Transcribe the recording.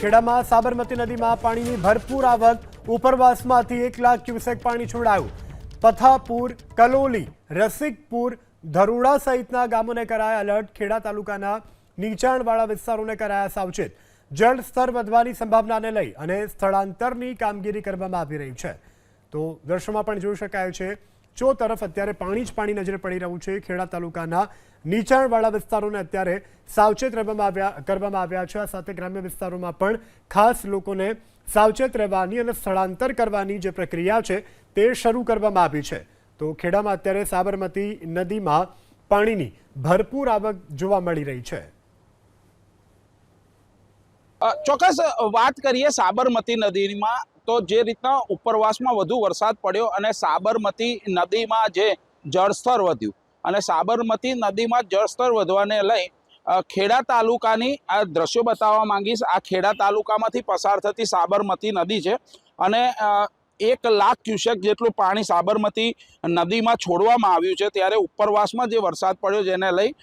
ખેડામાં સાબરમતી નદીમાં પાણીની ભરપૂર આવક, ઉપરવાસમાંથી એક લાખ ક્યુસેક પાણી છોડાયું. પથાપુર, કલોલી, રસિકપુર, ધરુડા સહિતના ગામોને કરાયા એલર્ટ ખેડા તાલુકાના નીચાણવાળા વિસ્તારોને કરાયા સાવચેત. જળ સ્તર વધવાની સંભાવનાને લઈ અને સ્થળાંતરની કામગીરી કરવામાં આવી રહી છે. તો દ્રશ્યોમાં પણ જોઈ શકાય છે ચો તરફ અત્યારે પાણી જ પાણી નજરે પડી રહ્યું છે, ખેડા તાલુકાના નીચાણવાળા વિસ્તારોને અત્યારે સાવચેત રહેવામાં આવ્યા, કરવામાં આવ્યા છે. આ સાથે ગ્રામ્ય વિસ્તારોમાં પણ ખાસ લોકોને સાવચેત રહેવાની અને સ્થળાંતર કરવાની જે પ્રક્રિયા છે તે શરૂ કરવામાં આવી છે. તો ખેડામાં અત્યારે સાબરમતી નદીમાં પાણીની ભરપૂર આવક જોવા મળી રહી છે. ચોક્કસ વાત કરીએ સાબરમતી નદીમાં, તો જે રીતના ઉપરવાસમાં વધુ વરસાદ પડ્યો અને સાબરમતી નદીમાં જે જળસ્તર વધ્યું, અને સાબરમતી નદીમાં જળસ્તર વધવાને લઈ ખેડા તાલુકાની, આ દ્રશ્યો બતાવવા માંગીશ, આ ખેડા તાલુકામાંથી પસાર થતી સાબરમતી નદી છે, અને એક લાખ ક્યુસેક જેટલું પાણી સાબરમતી નદીમાં છોડવામાં આવ્યું છે, ત્યારે ઉપરવાસમાં જે વરસાદ પડ્યો, જેને લઈ